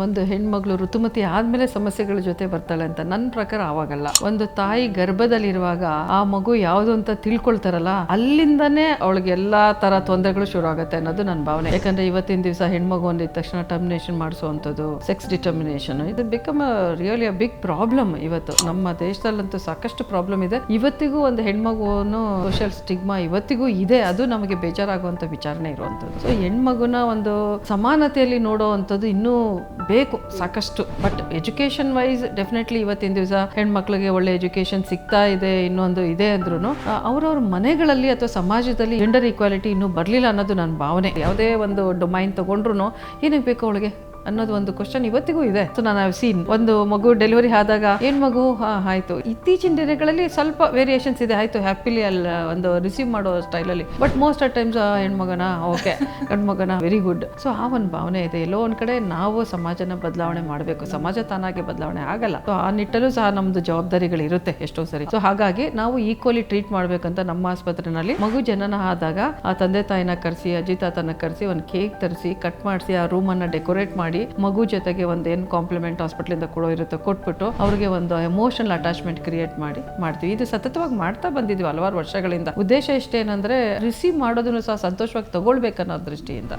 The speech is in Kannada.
ಒಂದು ಹೆಣ್ಮಗಳು ಋತುಮತಿ ಆದ್ಮೇಲೆ ಸಮಸ್ಯೆಗಳ ಜೊತೆ ಬರ್ತಾಳೆ ಅಂತ ನನ್ನ ಪ್ರಕಾರ ಆವಾಗಲ್ಲ. ಒಂದು ತಾಯಿ ಗರ್ಭದಲ್ಲಿರುವಾಗ ಆ ಮಗು ಯಾವುದು ಅಂತ ತಿಳ್ಕೊಳ್ತಾರಲ್ಲ, ಅಲ್ಲಿಂದನೇ ಅವಳಿಗೆ ಎಲ್ಲಾ ತರ ತೊಂದರೆಗಳು ಶುರು ಆಗುತ್ತೆ ಅನ್ನೋದು ನನ್ನ ಭಾವನೆ. ಯಾಕಂದ್ರೆ ಇವತ್ತಿನ ದಿವಸ ಹೆಣ್ಮಗು ಅಂದಿದ ತಕ್ಷಣ ಟರ್ಮಿನೇಷನ್ ಮಾಡಿಸುವಂಥದ್ದು ಸೆಕ್ಸ್ ಡಿಟರ್ಮಿನೇಷನ್ ಇದು become really a big problem ಇವತ್ತು. ನಮ್ಮ ದೇಶದಲ್ಲಂತೂ ಸಾಕಷ್ಟು ಪ್ರಾಬ್ಲಮ್ ಇದೆ. ಇವತ್ತಿಗೂ ಒಂದು ಹೆಣ್ಮಗುವನ್ನು ಸೋಷಿಯಲ್ ಸ್ಟಿಗ್ಮಾ ಇವತ್ತಿಗೂ ಇದೆ. ಅದು ನಮಗೆ ಬೇಜಾರಾಗುವಂಥ ವಿಚಾರಣೆ ಇರುವಂಥದ್ದು. ಸೊ ಹೆಣ್ಮಗುನ ಒಂದು ಸಮಾನತೆಯಲ್ಲಿ ನೋಡುವಂಥದ್ದು ಇನ್ನೂ ಬೇಕು, ಸಾಕಷ್ಟು. ಬಟ್ ಎಜುಕೇಶನ್ ವೈಸ್ ಡೆಫಿನೆಟ್ಲಿ ಇವತ್ತಿನ ದಿವಸ ಹೆಣ್ಮಕ್ಳಿಗೆ ಒಳ್ಳೆ ಎಜುಕೇಶನ್ ಸಿಗ್ತಾ ಇದೆ, ಇನ್ನೊಂದು ಇದೆ ಅಂದ್ರೂ ಅವ್ರವ್ರ ಮನೆಗಳಲ್ಲಿ ಅಥವಾ ಸಮಾಜದಲ್ಲಿ ಜೆಂಡರ್ ಈಕ್ವಾಲಿಟಿ ಇನ್ನೂ ಬರಲಿಲ್ಲ ಅನ್ನೋದು ನನ್ನ ಭಾವನೆ. ಯಾವುದೇ ಒಂದು ಡೊಮೈನ್ ತಗೊಂಡ್ರು ಏನಕ್ಕೆ ಬೇಕು ಅವಳಿಗೆ? ಅನ್ನೋದು ಒಂದು ಕ್ವಶನ್ ಇವತ್ತಿಗೂ ಇದೆ. ಸೊ ನಾನು ಸೀನ್ ಒಂದು ಮಗು ಡೆಲಿವರಿ ಆದಾಗ ಏನ್ ಮಗು? ಹಾ, ಆಯ್ತು. ಇತ್ತೀಚಿನ ದಿನಗಳಲ್ಲಿ ಸ್ವಲ್ಪ ವೇರಿಯೇಷನ್ಸ್ ಇದೆ. ಆಯ್ತು ಹ್ಯಾಪಿಲಿ ಅಲ್ಲ, ಒಂದು ರಿಸೀವ್ ಮಾಡೋ ಸ್ಟೈಲಲ್ಲಿ ಬಟ್ ಮೋಸ್ಟ್ ಆಫ್ ಟೈಮ್ಸ್ ಹೆಣ್ಮಗನ? ಓಕೆ ಗಂಡ್ಮಗನ? ವೆರಿ ಗುಡ್ ಸೊ ಆ ಒಂದು ಭಾವನೆ ಇದೆ. ಎಲ್ಲೋ ಒಂದ್ ಕಡೆ ನಾವು ಸಮಾಜನ ಬದಲಾವಣೆ ಮಾಡಬೇಕು. ಸಮಾಜ ತಾನಾಗೆ ಬದಲಾವಣೆ ಆಗಲ್ಲ. ಸೊ ಆ ನಿಟ್ಟಲ್ಲೂ ಸಹ ನಮ್ದು ಜವಾಬ್ದಾರಿಗಳು ಇರುತ್ತೆ ಎಷ್ಟೋ ಸರಿ. ಸೊ ಹಾಗಾಗಿ ನಾವು ಈಕ್ವಲಿ ಟ್ರೀಟ್ ಮಾಡ್ಬೇಕಂತ ನಮ್ಮ ಆಸ್ಪತ್ರೆನಲ್ಲಿ ಮಗು ಜನನ ಆದಾಗ ಆ ತಂದೆ ತಾಯಿನ ಕರೆಸಿ, ಅಜ್ಜಿ ತಾತನ ಕರೆಸಿ, ಒಂದು ಕೇಕ್ ತರಿಸಿ ಕಟ್ ಮಾಡಿಸಿ, ಆ ರೂಮ್ ಅನ್ನ ಡೆಕೋರೇಟ್ ಮಾಡಿ ಮಗು ಜೊತೆಗೆ ಒಂದು ಏನು ಕಾಂಪ್ಲಿಮೆಂಟ್ ಇಂದ ಕೊಡೋ ಇರುತ್ತೋ ಕೊಟ್ಬಿಟ್ಟು ಅವ್ರಿಗೆ ಒಂದು ಎಮೋಷನಲ್ ಅಟ್ಯಾಚ್ಮೆಂಟ್ ಕ್ರಿಯೇಟ್ ಮಾಡಿ ಮಾಡ್ತೀವಿ. ಇದು ಸತತವಾಗಿ ಮಾಡ್ತಾ ಬಂದಿದ್ವಿ ಹಲವಾರು ವರ್ಷಗಳಿಂದ. ಉದ್ದೇಶ ಇಷ್ಟೇನಂದ್ರೆ ರಿಸೀವ್ ಮಾಡೋದನ್ನು ಸಹ ಸಂತೋಷವಾಗಿ ತಗೊಳ್ಬೇಕನ್ನೋ ದೃಷ್ಟಿಯಿಂದ.